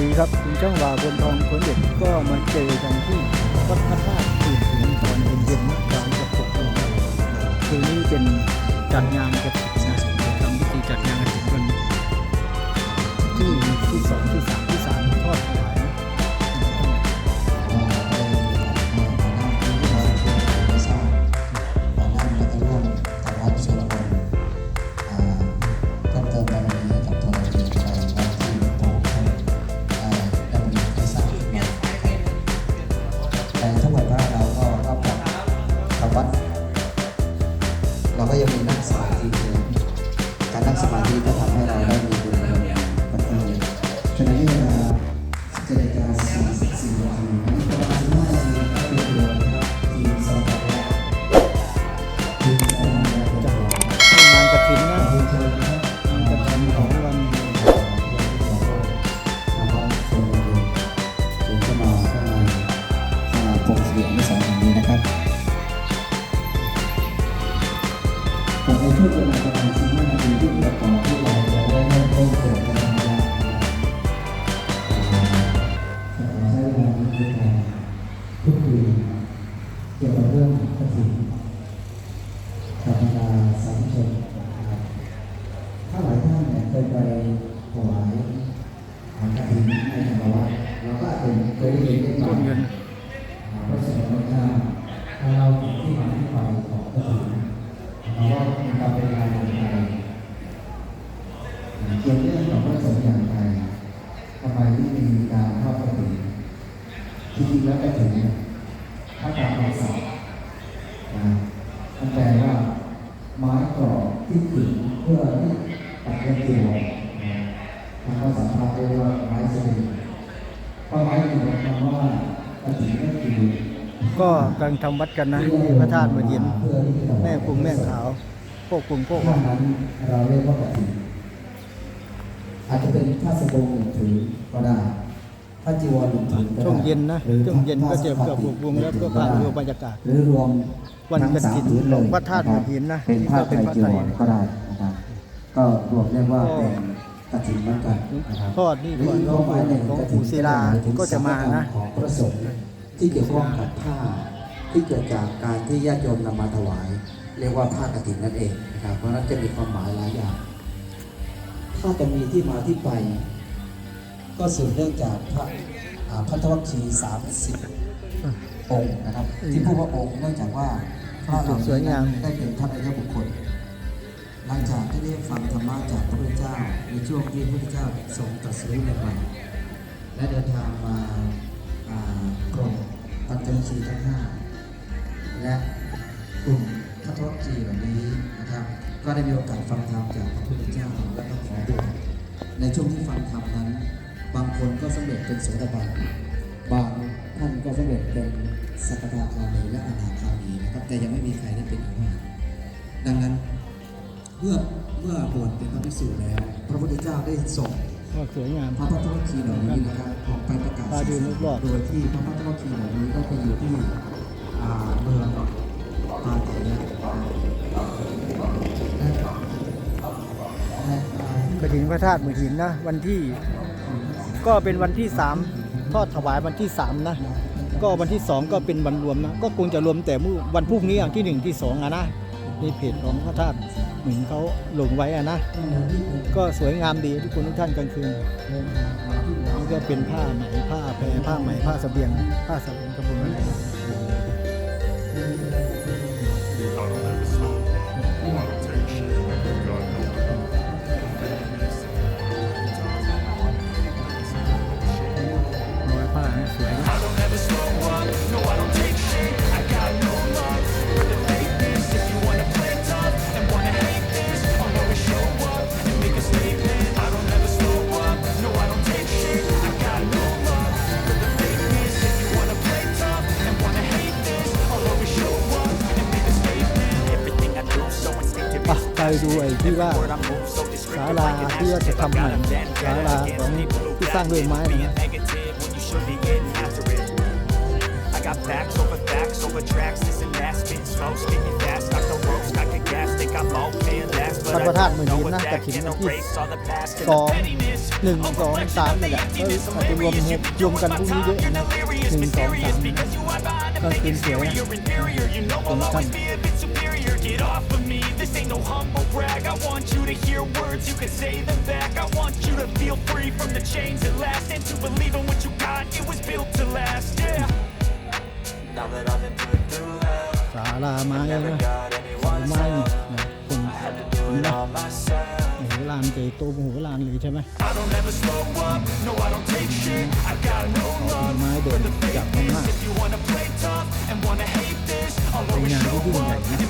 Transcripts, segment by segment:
ดีครับคุณช่างวาบนทองคนเด็กก็มาเจอกันที่วัดพระธาตุตื่นถึงตอนเย็นๆกลางกับปกครองคืนนี้เป็นจัดงานกับ แต่ทั้งหมดว่าเราก็รับกับทาวัด เราก็ยังมีนั่งสมาธิการนั่งสมาธิก็ เกี่ยวเรื่องของพระสงฆ์อย่างไรทำไมที่มีการทอดกฐินจริงๆแล้วไปถึงเนี่ยถ้าตามคำศัพท์นะมันแปลว่าไม้กรอบที่ขึงเพื่อที่ตัดเงินเกี่ยวนะทางภาษาพาเรียกว่าไม้สลิงเพราะไม้สลิงคำว่าปฏิก็คือก็กำลังทำวัดกันนะที่พระธาตุเมื่อเย็นเพื่อที่จะแม่กุงแม่ขาวโคกกุงโคกถ้านั้นเราเรียกว่าปฏิ อาจจะเป็นผ้าสบงหนึ่งผืนก็ได้ผ้าจีวรหนึ่งผืนก็ได้ช่วงเย็นนะหรือช่วงเย็นก็เจ็บกับวงแล้วก็ผ่านดูบรรยากาศหรือรวมวันทั้งกฐินสามผืนเลยของพระธาตุคบหินนะเป็นที่ผ้าก็ไตเป็รนผ้าจีไตรวรก็ได้นะครับก็รวมเรียกว่าเป็นกฐินเหมือนกันนะครับทอดนี่หรือก่อนอีกความหมายหนึ่งของกฐิปู่นศิลาหยถึงก็จะมานะสังฆกรรของพระสงฆ์ที่เกี่ยวข้องกับผ้าที่เกิดจากการที่ญาติโยมนำมาถวาย เรียกว่าผ้ากฐินนั่นเองนะครับเพราะฉะนั้นจะมีความหมายหลายอย่าง ถ้าจะมีที่มาที่ไป ก็สืบเนื่องจากพระอ่าพัทวัคคีสามสิบองค์นะครับ ที่พูดว่าองค์เนื่องจากว่าพระเหล่าสวยนี้ได้เป็นพระอริยบุคคล หลังจากที่ได้ฟังธรรมะจากพระพุทธเจ้าในช่วงที่พระพุทธเจ้าทรงตรัสรู้ในใหม่และเดินทางมาอ่าโปรดปัญจวัคคีย์ทั้งห้าและกลุ่ม พัทวัคคีย์เหล่านี้นะครับ ก็ได้มีโอกาสฟังธรรมจากพระพุทธเจ้าและก็ขอบวชในช่วงที่ฟังธรรมนั้น บางคนก็สำเร็จเป็นโสดาบันบางท่านก็สำเร็จเป็นสักทาคามีและอนาคามีนะครับแต่ยังไม่มีใครได้เป็นอรหันต์ดังนั้นเมื่อเมื่อบวชเป็นพระภิกษุแล้ว พระพุทธเจ้าได้ส่งก็สวยงามพระพัทธวัคคีย์เหล่านี้นะครับออกไปประกาศพาดูรอบๆโดยที่พระพัทธวัคคีย์เหล่านี้ก็ไปอยู่ที่อ่าเมือง ถินพระธาตุเมื่อหินนะ วันที่ก็เป็นวันที่สามทอดถวายวันที่สามนะ ก็วันที่สองก็เป็นวันรวมนะ ก็คงจะรวมแต่มื้อวันพรุ่งนี้อะที่หนึ่งที่สองอะนะในเพจของพระธาตุเหมือนเขาลงไว้อะนะ ก็สวยงามดีทุกคนทุกท่านกลางคืนนี่ก็เป็นผ้าไหมผ้าแพรผ้าไหมผ้าเสบียงผ้าเสบียงกระปุก ไปดูไอ้ที่ว่าศาลาที่ว่าจะทำใหม่ศาลาของที่สร้างด้วยไม้นะพระประธานมือนี้นะกระถิ่นวันที่สองหนึ่งสองสามนี่แหละก็อาจจะรวมรวมกันพรุ่งนี้เยอะนะหนึ่งสองสามกลางคืนสวยนะคนท่าน humble brag I want you to hear words, you can say them back I want you to feel free from the chains that last And to believe in what you got, it was built to last, yeah Now that I've been put through hell ศาลาไม้นะ Got เสา anyone ไม้นี่นะคน had to do it all myself โอ้โหลานใหญ่โตโมโหลานเลยใช่ไหม I don't ever slow up, no I don't take shit I got no เอา love ไม้เดินจับมันมาก If you wanna play tough and wanna hate this I'll เป็น always งาน show ที่ยิ่งใหญ่ up นะ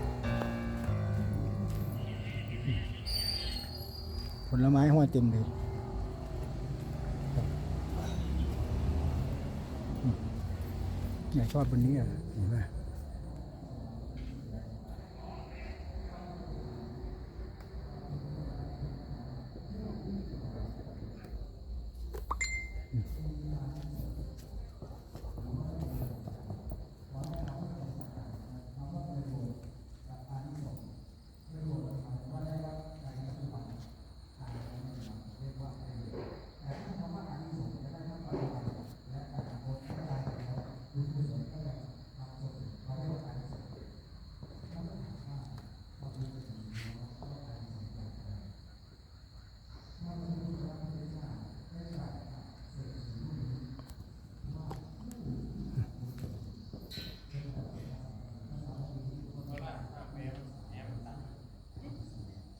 ผลไม้หัวเต็มเลยเนี่ยชอบบนนี้อะเห็นไหม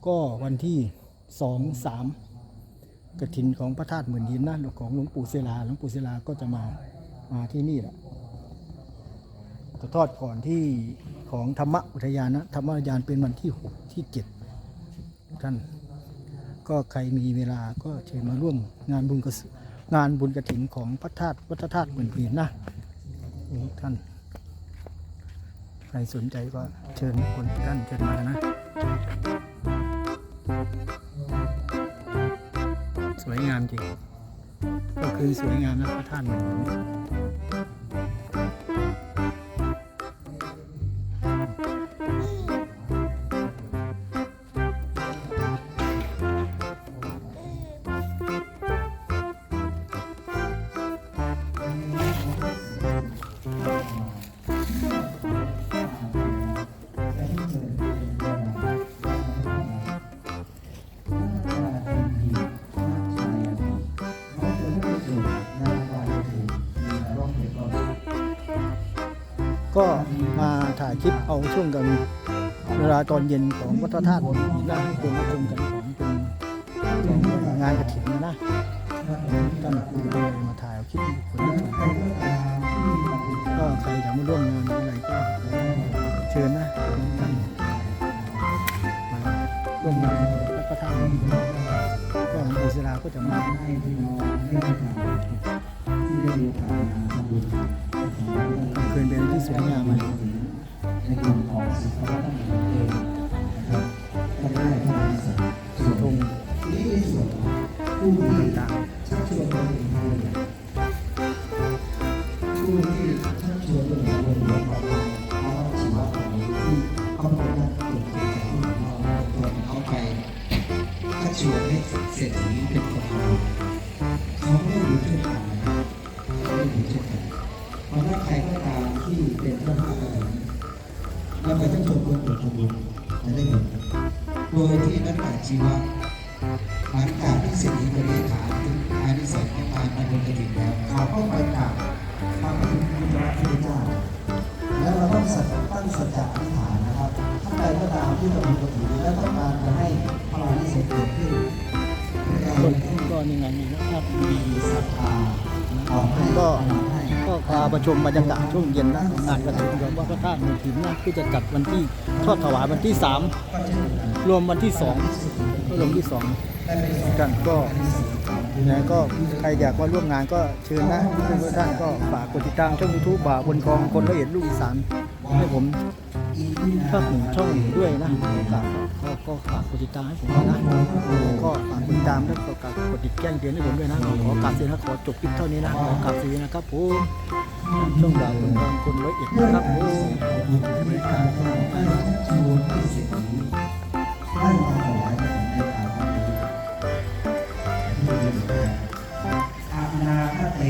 ก็วันที่สองสามกระถินของพระธาตุหมื่นหินนะของหลวงปู่ศิลาหลวงปู่ศิลาก็จะมามาที่นี่แหละจะทอดก่อนที่ของธรรมอุทยานนะธรรมอุทยานเป็นวันที่หกที่เจ็ดท่าน ก็ใครมีเวลาก็เชิญมาร่วมงานบุญกระสงานบุญกระถินของพระธาตุวัดพระธาตุหมื่นหินนะท่านใครสนใจก็เชิญคนท่านเชิญมานะ สวยงามจริงก็คือสวยงามนะพระธาตุหมื่น ก็มาถ่ายคลิปเอาช่วงกันเวลาตอนเย็นของวัดพระธาตุหมื่นหินนะให้คนมาชมกันของเป็นงานกระถิ่นนะนะท่านเลยมาถ่ายเอาคลิปคนได้ชมก็ใครอยากมาร่วมงานอะไรก็เชิญนะท่านมาร่วมงานวัดพระธาตุหมื่นหินก็หลวงปู่ศิลาก็จะมาก สวยงามมากในกลุ่มของศิลปวัฒนธรรมเองนะครับก็ได้พลังสังส่วนตงนี้ในส่วนผู้ที่ชักชวนคนอื่นมาผู้ที่ชักชวนคนอื่นมาเรียนต่อไปแล้วชีวะของนี้ที่เขาเป็นนักเกิดจากที่เราตัวเขาไปชักชวนให้เสรษฐีเป็น ทำบุญจะได้บุญโดยที่นักปราชีวะหลังจากที่เสร็จนี้ไปเลขาถึงอานิสงส์ของการดำเนินกระถิ่นแล้วเขาก็ไปกราบพระพุทธพุทธเจ้าแล้วเราต้องสัตตั้งสัจจะอธิษฐานนะครับท่านใดก็ตามที่เรามีกระถิ่นและต้องการจะให้พระอานิสงส์เกิดขึ้นเราๆคนงก็นี่ไงนี่นะครับมีศรัทธา ก็ก็พาประชุมบรรยากาศช่วงเย็นนะงานกระถิ่นหลวงพ่าพระธาตุเมืองถินนะที่จะจัดวันที่ทอดถวายวันที่สามรวมวันที่สองรวมที่สองกันก็นะก็ใครอยากมาร่วมงานก็เชิญนะทุกท่านก็ฝากกดติดตามช่องยูทูบบาบนคลองคนละเอียดลูกอีสาน ให้ผมภาคหนึ่งช่องด้วยนะฝากก็ก็ฝากกดติดตามให้ผมด้วยนะก็ฝากกดติดตามแล้วก็กดติดแจ้งเตือนให้ผมด้วยนะขอการเสียนะขอจบคลิปเท่านี้นะขอกราบเสียนะครับผมช่องบาบนคลองคนละเอียดนะครับผมในการทำให้ชักชวนให้เศรษฐีได้มาถวายในคราวนี้ที่เรียนอาณาคเต